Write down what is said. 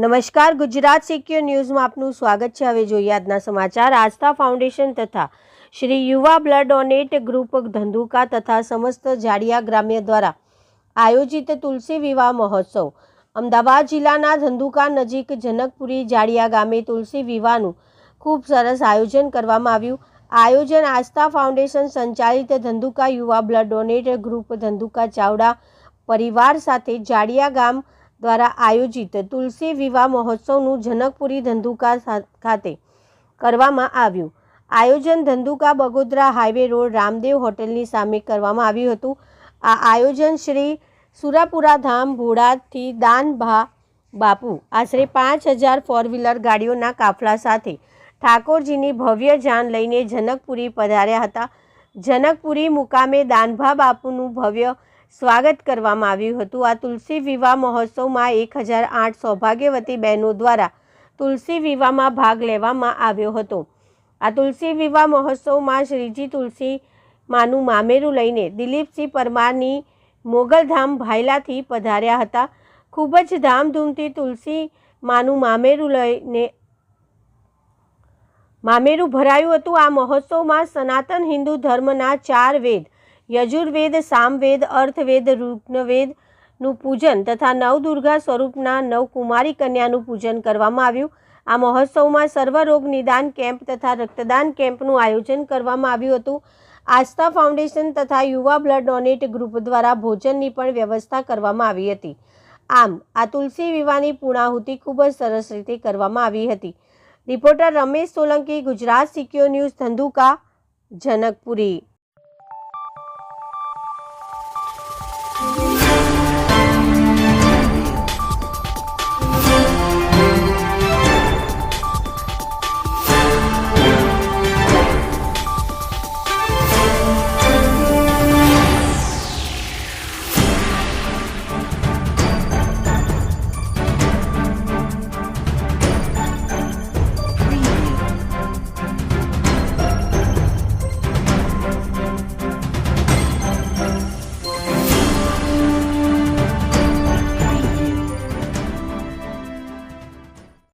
નમસ્કાર, ગુજરાત સિક્યોર ન્યૂઝમાં આપનું સ્વાગત છે. હવે જોઈએ આજના સમાચાર. આસ્થા ફાઉન્ડેશન તથા શ્રી યુવા બ્લડ ડોનેટ ગ્રુપ ધંધુકા તથા સમસ્ત જાડિયા ગ્રામ્ય દ્વારા આયોજિત તુલસી વિવાહ મહોત્સવ. અમદાવાદ જિલ્લાના ધંધુકા નજીક જનકપુરી જાડિયા ગામે તુલસી વિવાહનું ખૂબ સરસ આયોજન કરવામાં આવ્યું. આયોજન આસ્થા ફાઉન્ડેશન સંચાલિત ધંધુકા યુવા blood donate group Dhandhuka Chavda પરિવાર સાથે જાડિયા ગામ દ્વારા આયોજિત તુલસી વિવાહ મહોત્સવનું જનકપુરી ધંધુકા ખાતે કરવામાં આવ્યું. આયોજન ધંધુકા બગોદરા હાઈવે રોડ રામદેવ હોટેલની સામે કરવામાં આવ્યું હતું. આ આયોજન શ્રી સુરાપુરા ધામ ભોડાથી દાનભા બાપુ, આશરે પાંચ હજાર ફોર વ્હીલર ગાડીઓના કાફલા સાથે ઠાકોરજીની ભવ્ય જાન લઈને જનકપુરી પધાર્યા હતા. જનકપુરી મુકામે દાનભા બાપુનું ભવ્ય સ્વાગત કરવામાં આવ્યું હતું. આ તુલસી વિવાહ મહોત્સવમાં એક હજાર આઠ સૌભાગ્યવતી બહેનો દ્વારા તુલસી વિવાહમાં ભાગ લેવામાં આવ્યો હતો. આ તુલસી વિવાહ મહોત્સવમાં શ્રીજી તુલસી માનું મામેરું લઈને દિલીપસિંહ પરમારની મોગલધામ ભાયલાથી પધાર્યા હતા. ખૂબ જ ધામધૂમથી તુલસી માનું મામેરું લઈને મામેરું ભરાયું હતું. આ મહોત્સવમાં સનાતન હિન્દુ ધર્મના ચાર વેદ યજુર્વેદ, સામવેદ, અર્થવેદ ઋગ્નવેદનું પૂજન તથા નવદુર્ગા સ્વરૂપના નવકુમારી કન્યાનું પૂજન કરવામાં આવ્યું. આ મહોત્સવમાં સર્વરોગ નિદાન કેમ્પ તથા રક્તદાન કેમ્પનું આયોજન કરવામાં આવ્યું હતું. આસ્થા ફાઉન્ડેશન તથા યુવા બ્લડ ડોનેટ ગ્રુપ દ્વારા ભોજનની પણ વ્યવસ્થા કરવામાં આવી હતી. આમ, આ તુલસી વિવાહની પૂર્ણાહુતિ ખૂબ જ સરસ રીતે કરવામાં આવી હતી. Reporter Ramesh Solanki, Gujarat secure news Dhandhuka, Janakpuri.